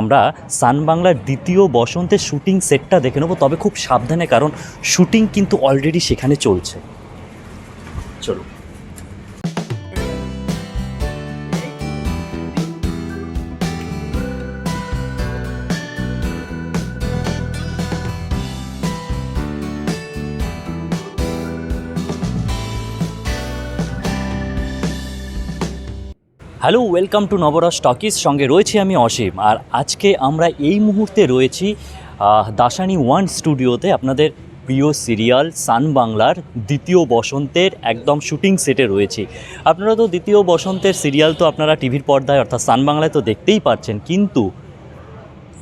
আমরা সান বাংলার দ্বিতীয় বসন্তের শুটিং সেটটা দেখে নেব, তবে খুব সাবধানে, কারণ শুটিং কিন্তু অলরেডি সেখানে চলছে। চলো hello welcome to Nabaras talkies সঙ্গে রয়েছি আমি অসীম। আর আজকে আমরা এই মুহূর্তে রয়েছি দাসানি ওয়ান স্টুডিওতে আপনাদের প্রিয় সিরিয়াল সান বাংলার দ্বিতীয় বসন্তের একদম শুটিং সেটে রয়েছি। আপনারা তো দ্বিতীয় বসন্তের সিরিয়াল তো আপনারা টিভির পর্দায়, অর্থাৎ সান বাংলায় তো দেখতেই পাচ্ছেন। কিন্তু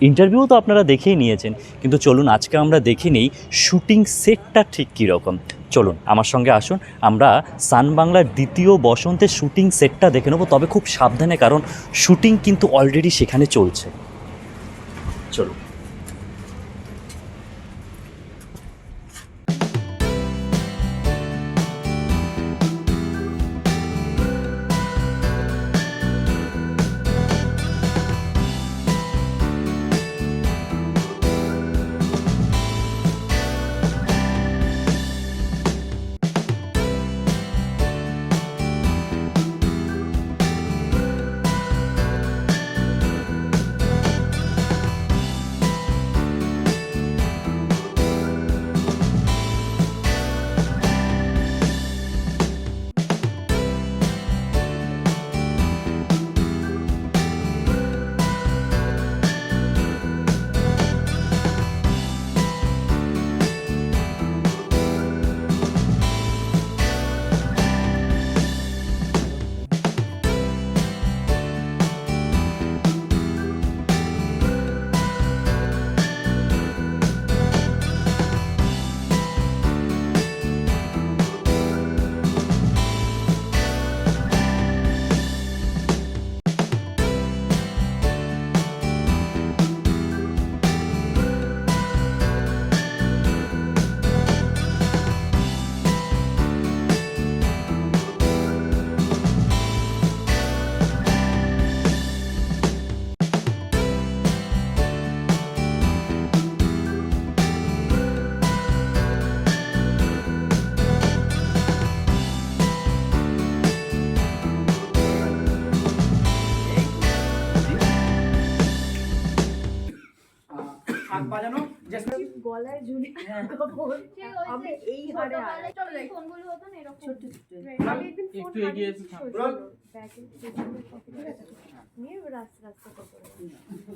ইন্টারভিউ তো আপনারা দেখেই নিয়েছেন। কিন্তু চলুন, আজকে আমরা দেখে নিই শুটিং সেটটা ঠিক কীরকম। চলুন, আমার সঙ্গে আসুন। আমরা সান বাংলার দ্বিতীয় বসন্তের শুটিং সেটটা দেখে নেব। তবে খুব সাবধানে, কারণ শুটিং কিন্তু অলরেডি সেখানে চলছে। চলুন। হাত বাজানো গলায় ঝুলি হ্যাঁ। আমি এই হারে একটু এগিয়ে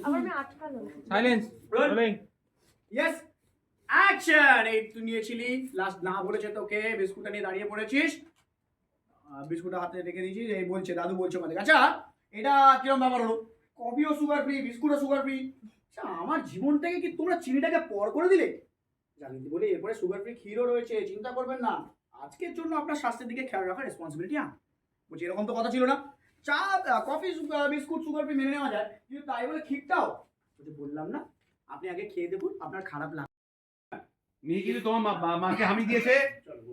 আমি আটকালো সাইলেন্স রোলিং অ্যাকশন এই তুই নিয়েছিলি। লাস্ট না বলেছে তোকে বিস্কুটটা নিয়ে দাঁড়িয়ে পড়েছিস। বিস্কুটটা হাতে রেখে দিয়েছিস এই বলছে দাদু বলছে আমাদের আচ্ছা এটা কিরম ব্যাপার হলো? কফিও সুগার ফ্রি বিস্কুটও সুগার ফ্রি আচ্ছা আমার জীবন থেকে কি তোমরা চিনিটাকে পর করে দিলে? জানি বলি এরপরে সুগার ফ্রি ক্ষীরও রয়েছে চিন্তা করবেন না। আজকের জন্য আপনার স্বাস্থ্যের দিকে খেয়াল রাখার রেসপন্সিবিলিটি আন বলছি এরকম তো কথা ছিল না। চা কফি বিস্কুট সুগার ফ্রি মেনে নেওয়া যায়। কিন্তু তাই বলে ক্ষীরটাও? বলছি বললাম না। আপনি আগে খেয়ে দেখুন আপনার খারাপ লাগবে নিয়ে কিন্তু তোমার মাকে হামি দিয়েছে। চলো।